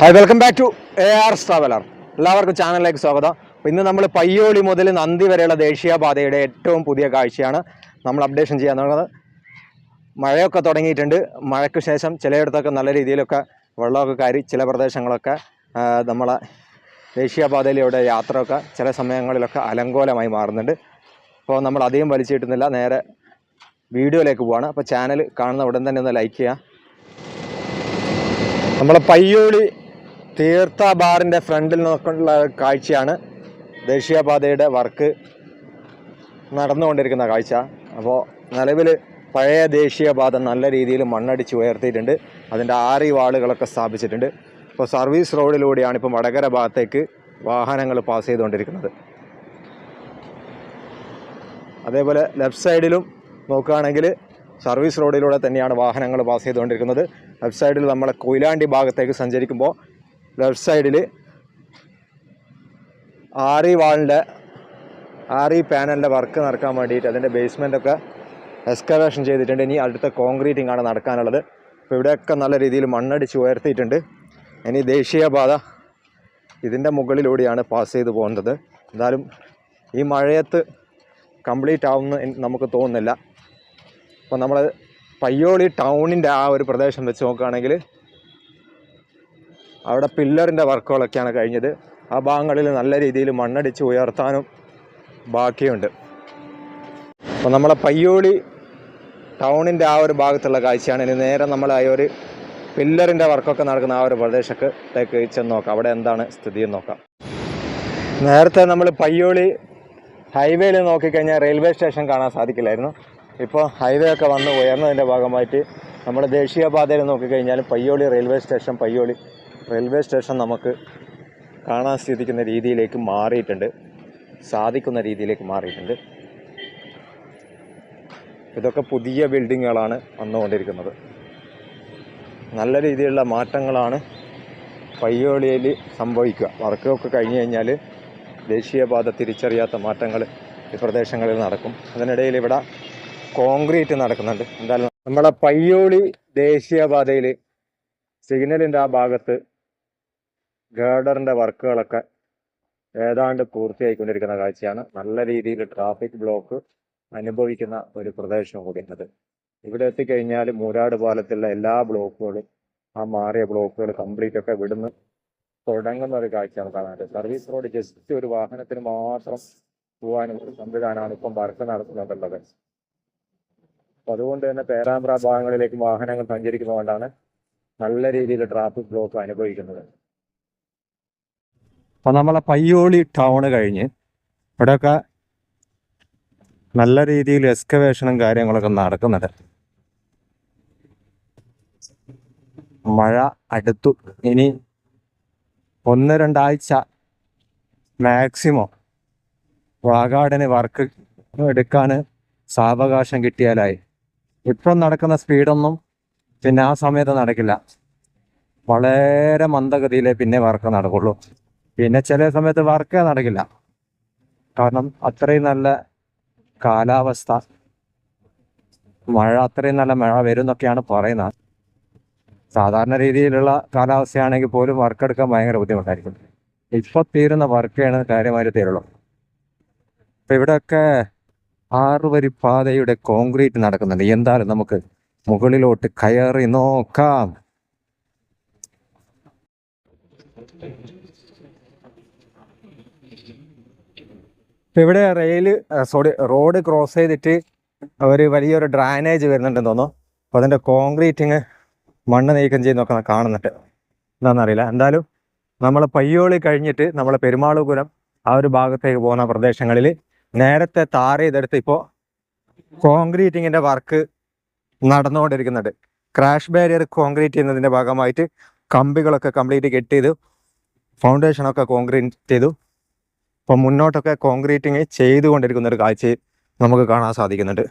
Hi welcome back to A R traveller എല്ലാവർക്കും ചാനലിലേക്ക് സ്വാഗതം. ഇന്ന് നമ്മൾ പയ്യോളി മുതൽ നന്ദി വരെയുള്ള ദേശീയപാതയുടെ ഏറ്റവും പുതിയ കാഴ്ചയാണ് നമ്മൾ അപ്ഡേഷൻ ചെയ്യാൻ തുടങ്ങുന്നത്. മഴയൊക്കെ തുടങ്ങിയിട്ടുണ്ട്. മഴയ്ക്ക് ശേഷം ചിലയിടത്തൊക്കെ നല്ല രീതിയിലൊക്കെ വെള്ളമൊക്കെ കയറി ചില പ്രദേശങ്ങളൊക്കെ നമ്മളെ ദേശീയപാതയിലൂടെ യാത്രയൊക്കെ ചില സമയങ്ങളിലൊക്കെ അലങ്കോലമായി മാറുന്നുണ്ട്. അപ്പോൾ നമ്മൾ അധികം വലിച്ചു കിട്ടുന്നില്ല നേരെ വീഡിയോയിലേക്ക് പോവാണ്. അപ്പോൾ ചാനൽ കാണുന്ന ഉടൻ തന്നെ ഒന്ന് ലൈക്ക് ചെയ്യുക. നമ്മളെ പയ്യോളി തീർത്ഥ ബാറിന്റെ ഫ്രണ്ടിൽ നോക്കിയുള്ള കാഴ്ചയാണ് ദേശീയപാതയുടെ വർക്ക് നടന്നുകൊണ്ടിരിക്കുന്ന കാഴ്ച. അപ്പോൾ നിലവിൽ പഴയ ദേശീയപാത നല്ല രീതിയിൽ മണ്ണടിച്ച് ഉയർത്തിയിട്ടുണ്ട്. അതിന്റെ ആറി വാളുകളൊക്കെ സ്ഥാപിച്ചിട്ടുണ്ട്. ഇപ്പോൾ സർവീസ് റോഡിലൂടെയാണ് ഇപ്പോൾ വടകര ഭാഗത്തേക്ക് വാഹനങ്ങൾ പാസ് ചെയ്തുകൊണ്ടിരിക്കുന്നത്. അതേപോലെ ലെഫ്റ്റ് സൈഡിലും നോക്കുകയാണെങ്കിൽ സർവീസ് റോഡിലൂടെ തന്നെയാണ് വാഹനങ്ങൾ പാസ് ചെയ്തുകൊണ്ടിരിക്കുന്നത്. ലെഫ്റ്റ് സൈഡിൽ നമ്മളെ കൊയിലാണ്ടി ഭാഗത്തേക്ക് സഞ്ചരിക്കുമ്പോൾ ലെഫ്റ്റ് സൈഡിൽ ആറി വാളിന്റെ ആറി പാനലിന്റെ വർക്ക് നടക്കാൻ വേണ്ടിയിട്ട് അതിന്റെ ബേസ്മെന്റൊക്കെ എക്സ്കവേഷൻ ചെയ്തിട്ടുണ്ട്. ഇനി അടുത്ത കോൺക്രീറ്റിംഗ് ആണ് നടക്കാനുള്ളത്. അപ്പോൾ ഇവിടെയൊക്കെ നല്ല രീതിയിൽ മണ്ണടിച്ച് ഉയർത്തിയിട്ടുണ്ട്. ഇനി ദേശീയപാത ഇതിന്റെ മുകളിലൂടെയാണ് പാസ് ചെയ്ത് പോകുന്നത്. എന്തായാലും ഈ മഴയത്ത് കംപ്ലീറ്റ് ആവുമെന്ന് നമുക്ക് തോന്നുന്നില്ല. അപ്പോൾ നമ്മൾ പയ്യോളി ടൗണിന്റെ ആ ഒരു പ്രദേശം വെച്ച് നോക്കുകയാണെങ്കിൽ അവിടെ പില്ലറിന്റെ വർക്കുകളൊക്കെയാണ് കഴിഞ്ഞത്. ആ ഭാഗങ്ങളിൽ നല്ല രീതിയിൽ മണ്ണടിച്ച് ഉയർത്താനും ബാക്കിയുണ്ട്. അപ്പോൾ നമ്മളെ പയ്യോളി ടൗണിന്റെ ആ ഒരു ഭാഗത്തുള്ള കാഴ്ചയാണ്. ഇനി നേരെ നമ്മൾ ആ ഒരു പില്ലറിന്റെ വർക്കൊക്കെ നടക്കുന്ന ആ ഒരു പ്രദേശത്തേക്ക് ചെന്ന് നോക്കാം. അവിടെ എന്താണ് സ്ഥിതി എന്ന് നോക്കാം. നേരത്തെ നമ്മൾ പയ്യോളി ഹൈവേയിൽ നോക്കിക്കഴിഞ്ഞാൽ റെയിൽവേ സ്റ്റേഷൻ കാണാൻ സാധിക്കില്ലായിരുന്നു. ഇപ്പോൾ ഹൈവേ ഒക്കെ വന്ന് ഉയർന്നതിന്റെ ഭാഗമായിട്ട് നമ്മൾ ദേശീയപാതയിൽ നോക്കിക്കഴിഞ്ഞാൽ Payyoli railway station Payyoli railway station നമുക്ക് കാണാൻ സാധിക്കുന്ന രീതിയിലേക്ക് മാറിയിട്ടുണ്ട്. സാധിക്കുന്ന രീതിയിലേക്ക് മാറിയിട്ടുണ്ട്. ഇതൊക്കെ പുതിയ ബിൽഡിങ്ങുകളാണ് വന്നുകൊണ്ടിരിക്കുന്നത്. നല്ല രീതിയിലുള്ള മാറ്റങ്ങളാണ് പയ്യോളിയിൽ സംഭവിക്കുക. വർക്കൊക്കെ കഴിഞ്ഞ് കഴിഞ്ഞാൽ ദേശീയപാത തിരിച്ചറിയാത്ത മാറ്റങ്ങൾ ഈ പ്രദേശങ്ങളിൽ നടക്കും. അതിനിടയിൽ ഇവിടെ കോൺക്രീറ്റ് നടക്കുന്നുണ്ട്. എന്തായാലും നമ്മളെ പയ്യോളി ദേശീയപാതയിൽ സിഗ്നലിന്റെ ആ ഭാഗത്ത് ഗേഡറിന്റെ വർക്കുകളൊക്കെ ഏതാണ്ട് പൂർത്തിയായിക്കൊണ്ടിരിക്കുന്ന കാഴ്ചയാണ്. നല്ല രീതിയിൽ ട്രാഫിക് ബ്ലോക്ക് അനുഭവിക്കുന്ന ഒരു പ്രദേശം കൂടിയാണത് ഇവിടെ എത്തിക്കഴിഞ്ഞാൽ മൂരാട് പാലത്തിലുള്ള എല്ലാ ബ്ലോക്കുകളും ആ മാറിയ ബ്ലോക്കുകൾ കംപ്ലീറ്റ് ഒക്കെ വിടുന്ന്. തുടങ്ങുന്ന ഒരു കാഴ്ചയാണ് കാണാറ് സർവീസ് റോഡ് ജസ്റ്റ് ഒരു വാഹനത്തിന് മാത്രം പോകാനും ഒരു സംവിധാനമാണ് ഇപ്പം വർക്ക് നടത്തുന്നുണ്ടുള്ളത് അപ്പൊ അതുകൊണ്ട് തന്നെ പേരാമ്പ്ര ഭാഗങ്ങളിലേക്ക് വാഹനങ്ങൾ സഞ്ചരിക്കുന്നതുകൊണ്ടാണ് നല്ല രീതിയിൽ ട്രാഫിക് ബ്ലോക്ക് അനുഭവിക്കുന്നത്. അപ്പൊ നമ്മളെ പയ്യോളി ടൗൺ കഴിഞ്ഞ് ഇവിടെയൊക്കെ നല്ല രീതിയിൽ എക്സ്കവേഷനും കാര്യങ്ങളൊക്കെ നടക്കുന്നുണ്ട്. മഴ അടുത്തു. ഇനി ഒന്ന് രണ്ടാഴ്ച മാക്സിമം വാഗാടിന് വർക്ക് എടുക്കാൻ സാവകാശം കിട്ടിയാലായി. ഇപ്പം നടക്കുന്ന സ്പീഡൊന്നും പിന്നെ ആ സമയത്ത് നടക്കില്ല. വളരെ മന്ദഗതിയിലേ പിന്നെ വർക്ക് നടക്കുള്ളൂ. പിന്നെ ചില സമയത്ത് വർക്ക് നടക്കില്ല. കാരണം അത്രയും നല്ല കാലാവസ്ഥ. മഴ അത്രയും നല്ല മഴ വരും എന്നൊക്കെയാണ് പറയുന്നത്. സാധാരണ രീതിയിലുള്ള കാലാവസ്ഥയാണെങ്കിൽ പോലും വർക്ക് എടുക്കാൻ ഭയങ്കര ബുദ്ധിമുട്ടായിരിക്കും. ഇപ്പൊ തീരുന്ന വർക്കാണ് കാര്യമായിട്ട് തീരുള്ളൂ. ഇപ്പൊ ഇവിടെയൊക്കെ ആറുവരി പാതയുടെ കോൺക്രീറ്റ് നടക്കുന്നുണ്ട്. എന്തായാലും നമുക്ക് മുകളിലോട്ട് കയറി നോക്കാം. ഇപ്പൊ ഇവിടെ റെയിൽ സോറി റോഡ് ക്രോസ് ചെയ്തിട്ട് ഒരു വലിയൊരു ഡ്രാനേജ് വരുന്നുണ്ടെന്ന് തോന്നുന്നു. അതിന്റെ കോൺക്രീറ്റിങ് മണ്ണ് നീക്കം ചെയ്യുന്നൊക്കെ കാണുന്നുണ്ട്. എന്താണെന്നറിയില്ല എന്തായാലും നമ്മൾ പയ്യോളി കഴിഞ്ഞിട്ട് നമ്മൾ പെരുമാളുപുരം ആ ഒരു ഭാഗത്തേക്ക് പോകുന്ന പ്രദേശങ്ങളിൽ നേരത്തെ താർ ചെയ്തെടുത്ത് ഇപ്പോൾ കോൺക്രീറ്റിങ്ങിന്റെ വർക്ക് നടന്നുകൊണ്ടിരിക്കുന്നുണ്ട്. ക്രാഷ് ബാരിയർ കോൺക്രീറ്റ് ചെയ്യുന്നതിന്റെ ഭാഗമായിട്ട് കമ്പികളൊക്കെ കംപ്ലീറ്റ് കെട്ട് ചെയ്തു ഫൗണ്ടേഷനൊക്കെ കോൺക്രീറ്റ് ചെയ്തു. അപ്പോൾ മുന്നോട്ടൊക്കെ കോൺക്രീറ്റിങ് ചെയ്തുകൊണ്ടിരിക്കുന്ന ഒരു കാഴ്ച നമുക്ക് കാണാൻ സാധിക്കുന്നുണ്ട്.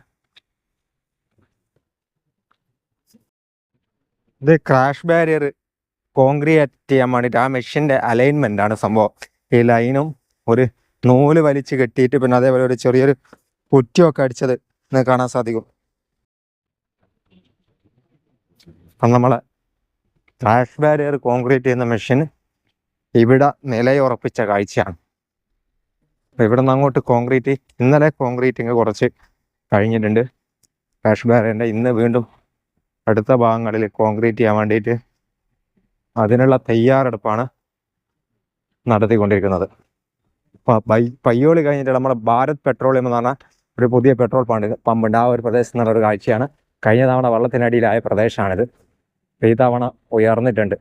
ഇത് ക്രാഷ് ബാരിയർ കോൺക്രീറ്റ് ചെയ്യാൻ വേണ്ടിയിട്ട് ആ മെഷീന്റെ അലൈൻമെന്റ് ആണ് സംഭവം. ഈ ലൈനും ഒരു നൂൽ വലിച്ച് കെട്ടിയിട്ട് പിന്നെ അതേപോലെ ഒരു ചെറിയൊരു കുറ്റിയൊക്കെ അടിച്ചത് നിങ്ങൾക്ക് കാണാൻ സാധിക്കും. അപ്പം നമ്മളെ ക്രാഷ് ബാരിയർ കോൺക്രീറ്റ് ചെയ്യുന്ന മെഷീൻ ഇവിടെ നിലയുറപ്പിച്ച കാഴ്ചയാണ്. ഇവിടെ നിന്ന് അങ്ങോട്ട് കോൺക്രീറ്റ് ഇന്നലെ കോൺക്രീറ്റിങ് കുറച്ച് കഴിഞ്ഞിട്ടുണ്ട്. ക്രാഷ് ബാരേന്റെ ഇന്ന് വീണ്ടും അടുത്ത ഭാഗങ്ങളിൽ കോൺക്രീറ്റ് ചെയ്യാൻ വേണ്ടിയിട്ട് അതിനുള്ള തയ്യാറെടുപ്പാണ് നടത്തിക്കൊണ്ടിരിക്കുന്നത്. പയ്യോളി കഴിഞ്ഞിട്ട് നമ്മുടെ ഭാരത് പെട്രോളിയം എന്ന് പറഞ്ഞ ഒരു പുതിയ പെട്രോൾ പമ്പ് പമ്പുണ്ട് ആ ഒരു പ്രദേശത്ത് നിന്നുള്ള ഒരു കാഴ്ചയാണ്. കഴിഞ്ഞ തവണ വെള്ളത്തിനടിയിലായ പ്രദേശമാണിത്. ഈ തവണ ഉയർന്നിട്ടുണ്ട്.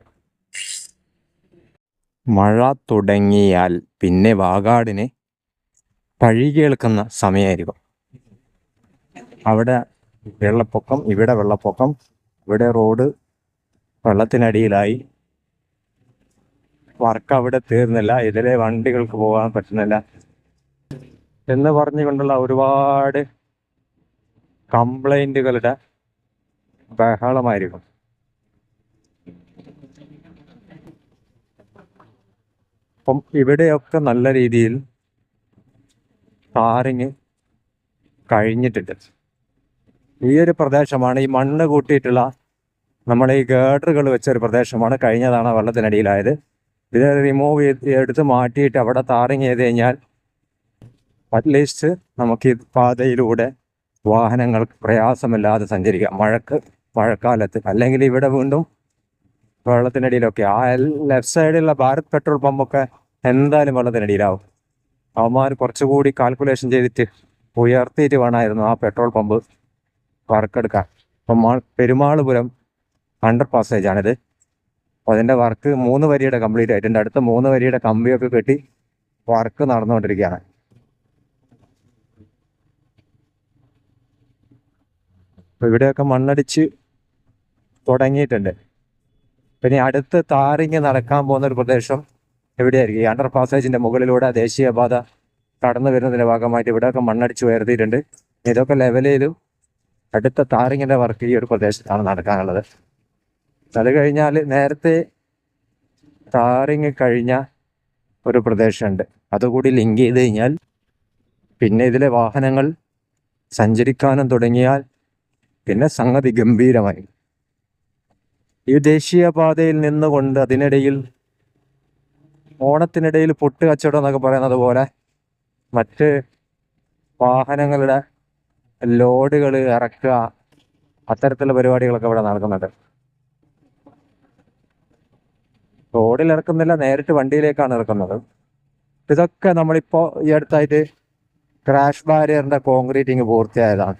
മഴ തുടങ്ങിയാൽ പിന്നെ വാഗാടിന് പഴി കേൾക്കുന്ന സമയമായിരിക്കും അവിടെ വെള്ളപ്പൊക്കം ഇവിടെ വെള്ളപ്പൊക്കം ഇവിടെ റോഡ് വെള്ളത്തിനടിയിലായി. വർക്ക് അവിടെ തീർന്നില്ല ഇതിലെ വണ്ടികൾക്ക് പോകാൻ പറ്റുന്നില്ല എന്ന് പറഞ്ഞുകൊണ്ടുള്ള ഒരുപാട് കംപ്ലൈന്റുകളുടെ ബഹളമായിരിക്കും. അപ്പം ഇവിടെയൊക്കെ നല്ല രീതിയിൽ ടാറിങ് കഴിഞ്ഞിട്ടുണ്ട് ഈ ഒരു പ്രദേശമാണ് ഈ മണ്ണ് കൂട്ടിയിട്ടുള്ള നമ്മളെ ഈ ഗേഡറുകൾ വെച്ച ഒരു പ്രദേശമാണ്. കഴിഞ്ഞതാണ് വെള്ളത്തിനടിയിലായത്. ഇത് റിമൂവ് ചെയ്ത് എടുത്ത് മാറ്റിയിട്ട് അവിടെ ടാറിങ് ചെയ്ത് കഴിഞ്ഞാൽ അറ്റ്ലീസ്റ്റ് നമുക്ക് ഈ പാതയിലൂടെ വാഹനങ്ങൾക്ക് പ്രയാസമില്ലാതെ സഞ്ചരിക്കാം. മഴക്ക് മഴക്കാലത്ത്. അല്ലെങ്കിൽ ഇവിടെ വീണ്ടും വെള്ളത്തിനടിയിലൊക്കെ. ആ ലെഫ്റ്റ് സൈഡിലുള്ള ഭാരത് പെട്രോൾ പമ്പൊക്കെ എന്തായാലും വെള്ളത്തിനടിയിലാവും. അവന്മാർ കുറച്ചുകൂടി കാൽക്കുലേഷൻ ചെയ്തിട്ട് ഉയർത്തിയിട്ട് വേണമായിരുന്നു ആ പെട്രോൾ പമ്പ് വർക്കെടുക്കാൻ അപ്പം പെരുമാളുപുരം അണ്ടർ പാസേജ് ആണിത്. അപ്പോൾ അതിന്റെ വർക്ക് മൂന്ന് വരിയുടെ കംപ്ലീറ്റ് ആയിട്ടുണ്ട് അടുത്ത മൂന്ന് വരിയുടെ കമ്പിയൊക്കെ കെട്ടി വർക്ക് നടന്നുകൊണ്ടിരിക്കുകയാണ്. അപ്പോൾ ഇവിടെയൊക്കെ മണ്ണടിച്ച് തുടങ്ങിയിട്ടുണ്ട്. പിന്നെ അടുത്ത് താറിങ് നടക്കാൻ പോകുന്ന ഒരു പ്രദേശം എവിടെയായിരിക്കും? ഈ അണ്ടർ പാസേജിന്റെ മുകളിലൂടെ ദേശീയപാത കടന്നു വരുന്നതിന്റെ ഭാഗമായിട്ട് ഇവിടെയൊക്കെ മണ്ണടിച്ച് ഉയർത്തിയിട്ടുണ്ട്. ഇതൊക്കെ ലെവൽ ചെയ്തു അടുത്ത താറിങ്ങിന്റെ വർക്ക് ഈ ഒരു പ്രദേശത്താണ് നടക്കാനുള്ളത്. അത് കഴിഞ്ഞാൽ നേരത്തെ താറിങ് കഴിഞ്ഞ ഒരു പ്രദേശമുണ്ട്. അതുകൂടി ലിങ്ക് ചെയ്ത് കഴിഞ്ഞാൽ പിന്നെ ഇതിലെ വാഹനങ്ങൾ സഞ്ചരിക്കാനും തുടങ്ങിയാൽ പിന്നെ സംഗതി ഗംഭീരമായി. ഈ ദേശീയപാതയിൽ നിന്നുകൊണ്ട് അതിനിടയിൽ ഓണത്തിനിടയിൽ പൊട്ട് കച്ചവടം എന്നൊക്കെ പറയുന്നത് പോലെ മറ്റ് വാഹനങ്ങളുടെ ലോഡുകൾ ഇറക്കുക അത്തരത്തിലുള്ള പരിപാടികളൊക്കെ ഇവിടെ നടക്കുന്നുണ്ട്. റോഡിൽ ഇറക്കുന്നില്ല നേരിട്ട് വണ്ടിയിലേക്കാണ് ഇറക്കുന്നത്. ഇതൊക്കെ നമ്മളിപ്പോൾ ഈ അടുത്തായിട്ട് ക്രാഷ് ബാരിയറിന്റെ കോൺക്രീറ്റിങ് പൂർത്തിയായതാണ്.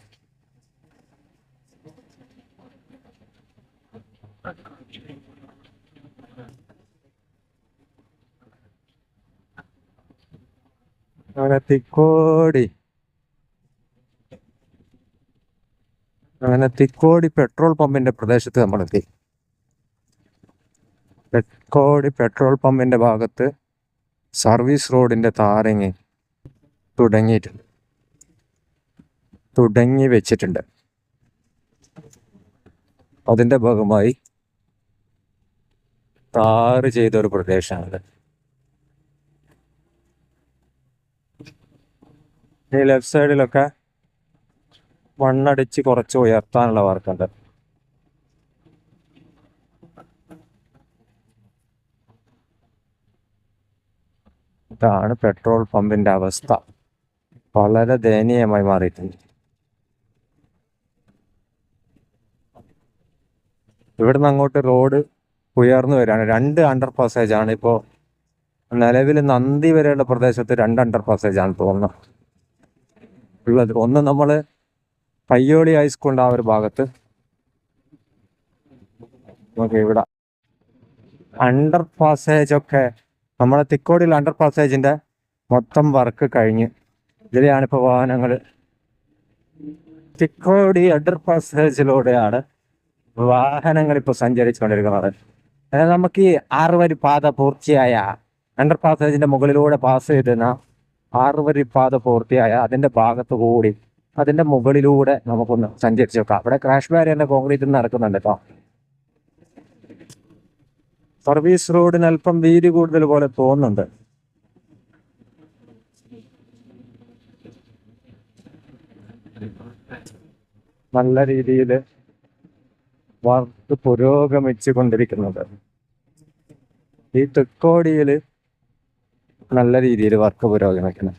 അങ്ങനെ തിക്കോടി അങ്ങനെ തിക്കോടി പെട്രോൾ പമ്പിന്റെ പ്രദേശത്ത് നമ്മളെത്തി. തെക്കോടി പെട്രോൾ പമ്പിന്റെ ഭാഗത്ത് സർവീസ് റോഡിന്റെ താരങ്ങി തുടങ്ങിയിട്ടുണ്ട്. തുടങ്ങി വെച്ചിട്ടുണ്ട്. അതിന്റെ ഭാഗമായി താറ് ചെയ്ത ഒരു പ്രദേശമാണിത്. ഈ ലെഫ്റ്റ് സൈഡിലൊക്കെ മണ്ണടിച്ച് കുറച്ച് ഉയർത്താനുള്ള വർക്കുണ്ട് ഇതാണ് പെട്രോൾ പമ്പിന്റെ അവസ്ഥ. വളരെ ദയനീയമായി മാറിയിട്ടുണ്ട്. ഇവിടുന്ന് അങ്ങോട്ട് റോഡ് ഉയർന്നു വരികയാണ്. രണ്ട് അണ്ടർ പാസേജ് ആണ്. ഇപ്പോൾ നിലവിൽ നന്ദി വരെയുള്ള പ്രദേശത്ത് രണ്ട് അണ്ടർ പാസേജ് ആണ് തോന്നുന്നത്. ഉള്ളത്. ഒന്ന് നമ്മൾ പയ്യോളി ഹൈസ്കൂളിന്റെ ആ ഒരു ഭാഗത്ത് നമുക്ക് ഇവിടെ അണ്ടർ പാസേജ് ഒക്കെ നമ്മളെ തിക്കോടിയിൽ അണ്ടർ പാസേജിന്റെ മൊത്തം വർക്ക് കഴിഞ്ഞ് ഇതിലെയാണ് വാഹനങ്ങൾ തിക്കോടി അണ്ടർ പാസേജിലൂടെയാണ് വാഹനങ്ങൾ ഇപ്പോൾ സഞ്ചരിച്ചുകൊണ്ടിരിക്കുന്നത്. അതായത് നമുക്ക് ഈ ആറുവരി പാത പൂർത്തിയായ അണ്ടർ പാസേജിന്റെ മുകളിലൂടെ പാസ് ചെയ്തുന്ന ആറുവരി പാത പൂർത്തിയായ അതിന്റെ ഭാഗത്ത് കൂടി അതിന്റെ മുകളിലൂടെ നമുക്കൊന്ന് സഞ്ചരിച്ച് നോക്കാം അവിടെ ക്രാഷ് ബാരി തന്നെ കോൺക്രീറ്റ് നടക്കുന്നുണ്ട് കേട്ടോ. സർവീസ് റോഡിന് അല്പം വീതി കൂടുതൽ പോലെ തോന്നുന്നുണ്ട്. നല്ല രീതിയിൽ വർക്ക് പുരോഗമിച്ചു കൊണ്ടിരിക്കുന്നത് ഈ തെക്കോടിയിൽ നല്ല രീതിയിൽ വർക്ക് പുരോഗമിക്കണം.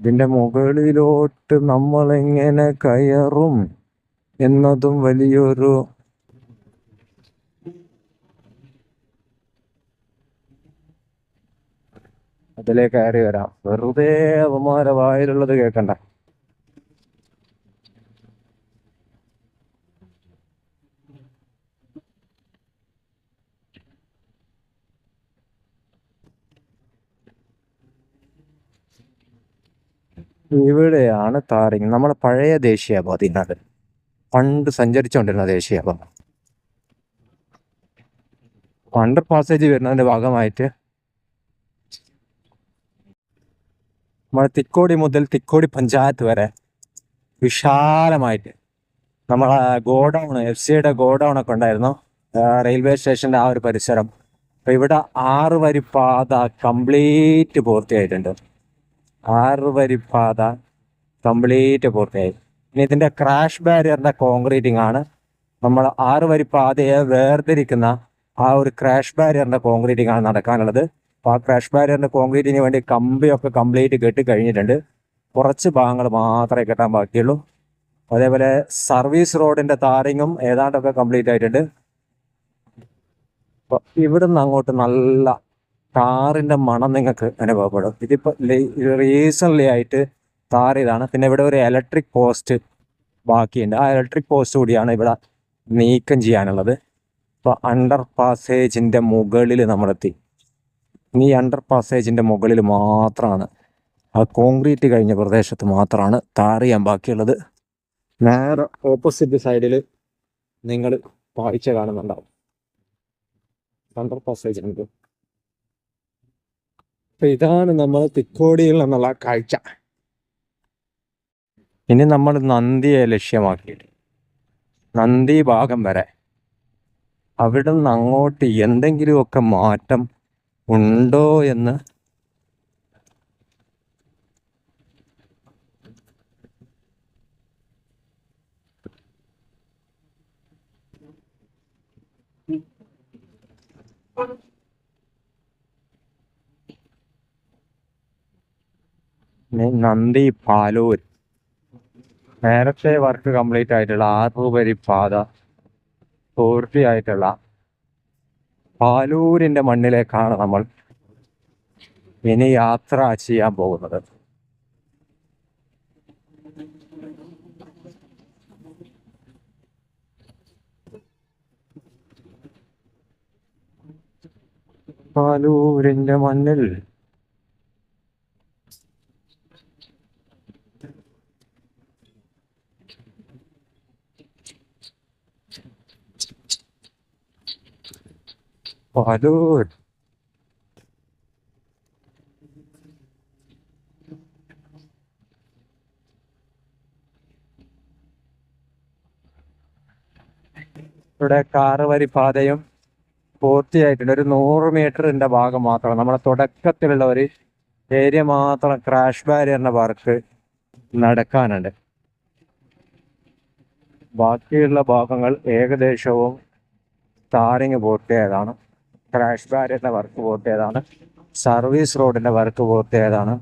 ഇതിന്റെ മുകളിലോട്ട് നമ്മൾ എങ്ങനെ കയറും എന്നതും വലിയൊരു അതിലേക്ക് കയറി വരാം. വെറുതെ അവന്മാരെ വായിലുള്ളത് കേൾക്കണ്ട. ഇവിടെയാണ് താരങ്ങി നമ്മുടെ പഴയ ദേശീയപാത ഇന്നത്. പണ്ട് സഞ്ചരിച്ചുകൊണ്ടിരുന്ന ദേശീയപാത. അണ്ടർ പാസേജ് വരുന്നതിന്റെ ഭാഗമായിട്ട് നമ്മുടെ തിക്കോടി മുതൽ തിക്കോടി പഞ്ചായത്ത് വരെ വിശാലമായിട്ട് നമ്മളെ ഗോഡൗൺ എഫ് സിയുടെ ഗോഡൗൺ ഒക്കെ ഉണ്ടായിരുന്നു. റെയിൽവേ സ്റ്റേഷന്റെ ആ ഒരു പരിസരം. ഇവിടെ ആറ് വരി പാത കംപ്ലീറ്റ് പൂർത്തിയായിട്ടുണ്ട്. ആറ് വരി പാത കംപ്ലീറ്റ് പൂർത്തിയായി. ഇനി ഇതിന്റെ ക്രാഷ് ബാരിയറിന്റെ കോൺക്രീറ്റിംഗ് ആണ്. നമ്മൾ ആറ് വരി പാതയെ വേർതിരിക്കുന്ന ആ ഒരു ക്രാഷ് ബാരിയറിന്റെ കോൺക്രീറ്റിംഗ് ആണ് നടക്കാനുള്ളത്. അപ്പൊ ആ ക്രാഷ് ബാരിയറിന്റെ കോൺക്രീറ്റിന് വേണ്ടി കമ്പിയൊക്കെ കംപ്ലീറ്റ് കെട്ടി കഴിഞ്ഞിട്ടുണ്ട് കുറച്ച് ഭാഗങ്ങൾ മാത്രമേ കെട്ടാൻ ബാക്കിയുള്ളൂ. അതേപോലെ സർവീസ് റോഡിന്റെ താരിങ്ങും ഏതാണ്ടൊക്കെ കംപ്ലീറ്റ് ആയിട്ടുണ്ട്. ഇവിടുന്ന് അങ്ങോട്ട് നല്ല കാറിന്റെ മണം നിങ്ങൾക്ക് അനുഭവപ്പെടും. ഇതിപ്പോൾ റീസൺലി ആയിട്ട് താർ ഇതാണ് പിന്നെ ഇവിടെ ഒരു ഇലക്ട്രിക് പോസ്റ്റ് ബാക്കിയുണ്ട്. ആ ഇലക്ട്രിക് പോസ്റ്റ് കൂടിയാണ് ഇവിടെ നീക്കം ചെയ്യാനുള്ളത്. ഇപ്പോൾ അണ്ടർ പാസേജിന്റെ മുകളിൽ നമ്മളെത്തി. ഈ അണ്ടർ പാസേജിന്റെ മുകളിൽ മാത്രമാണ് ആ കോൺക്രീറ്റ് കഴിഞ്ഞ പ്രദേശത്ത് മാത്രമാണ് താർ ചെയ്യാൻ ബാക്കിയുള്ളത്. നേരെ ഓപ്പോസിറ്റ് സൈഡിൽ നിങ്ങൾ വായിച്ച കാണുന്നുണ്ടാവും. അണ്ടർ പാസേജ് അപ്പൊ ഇതാണ് നമ്മൾ തിക്കോടിയിൽ നിന്നുള്ള കാഴ്ച. ഇനി നമ്മൾ നന്ദിയെ ലക്ഷ്യമാക്കിയിട്ട് നന്ദി ഭാഗം വരെ. അവിടെ നിന്ന് അങ്ങോട്ട് എന്തെങ്കിലുമൊക്കെ മാറ്റം ഉണ്ടോ എന്ന് നന്ദി പാലൂർ. നേരത്തെ വർക്ക് കംപ്ലീറ്റ് ആയിട്ടുള്ള ആറുപരി പാത പൂർത്തിയായിട്ടുള്ള പാലൂരിന്റെ മണ്ണിലേക്കാണ് നമ്മൾ ഇനി യാത്ര ചെയ്യാൻ പോകുന്നത്. പാലൂരിന്റെ മണ്ണിൽ പാലൂർ ഇവിടെ കാറ് വരി പാതയും പൂർത്തിയായിട്ടുണ്ട്. ഒരു നൂറ് മീറ്ററിന്റെ ഭാഗം മാത്രം നമ്മുടെ തുടക്കത്തിലുള്ള ഒരു ഏരിയ മാത്രം ക്രാഷ് ബാരിയറിന്റെ വർക്ക് നടക്കാനുണ്ട്. ബാക്കിയുള്ള ഭാഗങ്ങൾ ഏകദേശവും താരങ്ങ് പൂർത്തിയായതാണ്. ക്രാഷ് ബാരിയറിന്റെ വർക്ക് പൂർത്തിയായതാണ്. സർവീസ് റോഡിന്റെ വർക്ക് പൂർത്തിയായതാണ്.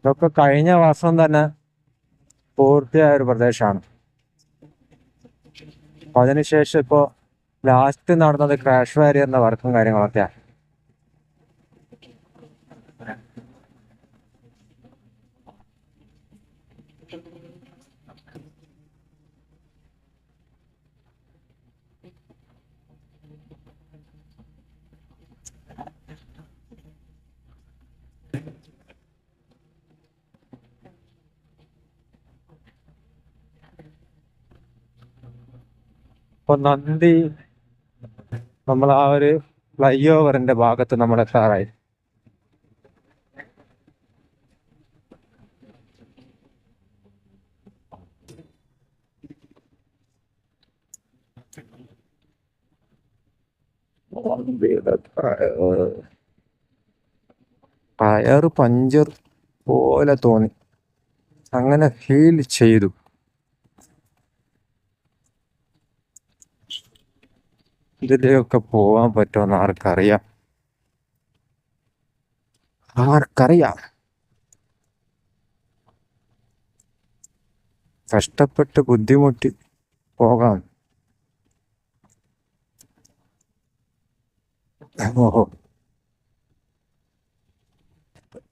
ഇതൊക്കെ കഴിഞ്ഞ വർഷം തന്നെ പൂർത്തിയായ ഒരു പ്രദേശമാണ് അതിനുശേഷം ഇപ്പോ ലാസ്റ്റ് നടന്നത് ക്രാഷ് വാരിയറിന്റെ വർക്കും കാര്യങ്ങളൊക്കെയാണ്. ഇപ്പൊ നന്ദി. നമ്മൾ ആ ഒരു ഫ്ലൈ ഓവറിന്റെ ഭാഗത്ത് നമ്മൾ എത്താറായി ടയർ പഞ്ചർ പോലെ തോന്നി. അങ്ങനെ ഫീൽ ചെയ്തു. ഇതിലെയൊക്കെ പോവാൻ പറ്റുമെന്ന് ആർക്കറിയാം. ആർക്കറിയാം. കഷ്ടപ്പെട്ട് ബുദ്ധിമുട്ടി പോകാം.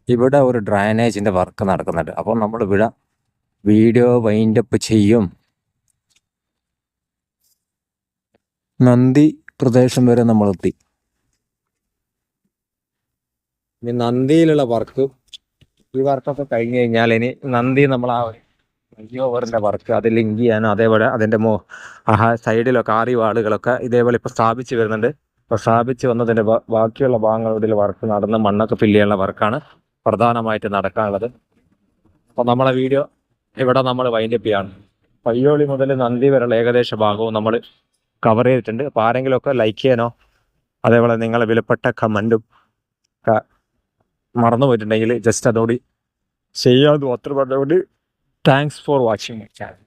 ഇവിടെ ഒരു ഡ്രൈനേജിന്റെ വർക്ക് നടക്കുന്നുണ്ട്. അപ്പോൾ നമ്മൾ ഇവിടെ വീഡിയോ വൈൻഡപ്പ് ചെയ്യും. നന്ദി പ്രദേശം വരെ നമ്മൾ എത്തി ഇനി നന്ദിയിലുള്ള വർക്ക് ഈ വർക്കൊക്കെ കഴിഞ്ഞു കഴിഞ്ഞാൽ ഇനി നന്ദി നമ്മൾ ആ ഒരു ഫ്ലൈ ഓവറിന്റെ വർക്ക് അത് ലിങ്ക് ചെയ്യാനും അതേപോലെ അതിന്റെ മോ ആ സൈഡിലൊക്കെ ആറി വാളുകളൊക്കെ ഇതേപോലെ ഇപ്പൊ സ്ഥാപിച്ച് വരുന്നുണ്ട്. ഇപ്പൊ സ്ഥാപിച്ച് വന്നതിന്റെ ബാക്കിയുള്ള ഭാഗങ്ങളുടെ വർക്ക് നടന്ന് മണ്ണൊക്കെ ഫില്ല് ചെയ്യാനുള്ള വർക്കാണ് പ്രധാനമായിട്ട് നടക്കാനുള്ളത്. അപ്പോൾ നമ്മളെ വീഡിയോ ഇവിടെ നമ്മൾ വൈൻഡപ്പ് ചെയ്യാണ്. പയ്യോളി മുതൽ നന്ദി വരെയുള്ള ഏകദേശ ഭാഗവും നമ്മൾ കവർ ചെയ്തിട്ടുണ്ട്. അപ്പോൾ ആരെങ്കിലുമൊക്കെ ലൈക്ക് ചെയ്യാനോ അതേപോലെ നിങ്ങളെ വിലപ്പെട്ട കമന്റും ഒക്കെ മറന്നു പോയിട്ടുണ്ടെങ്കിൽ ജസ്റ്റ് അതോടി ചെയ്യാതെ അത്ര thanks for watching my channel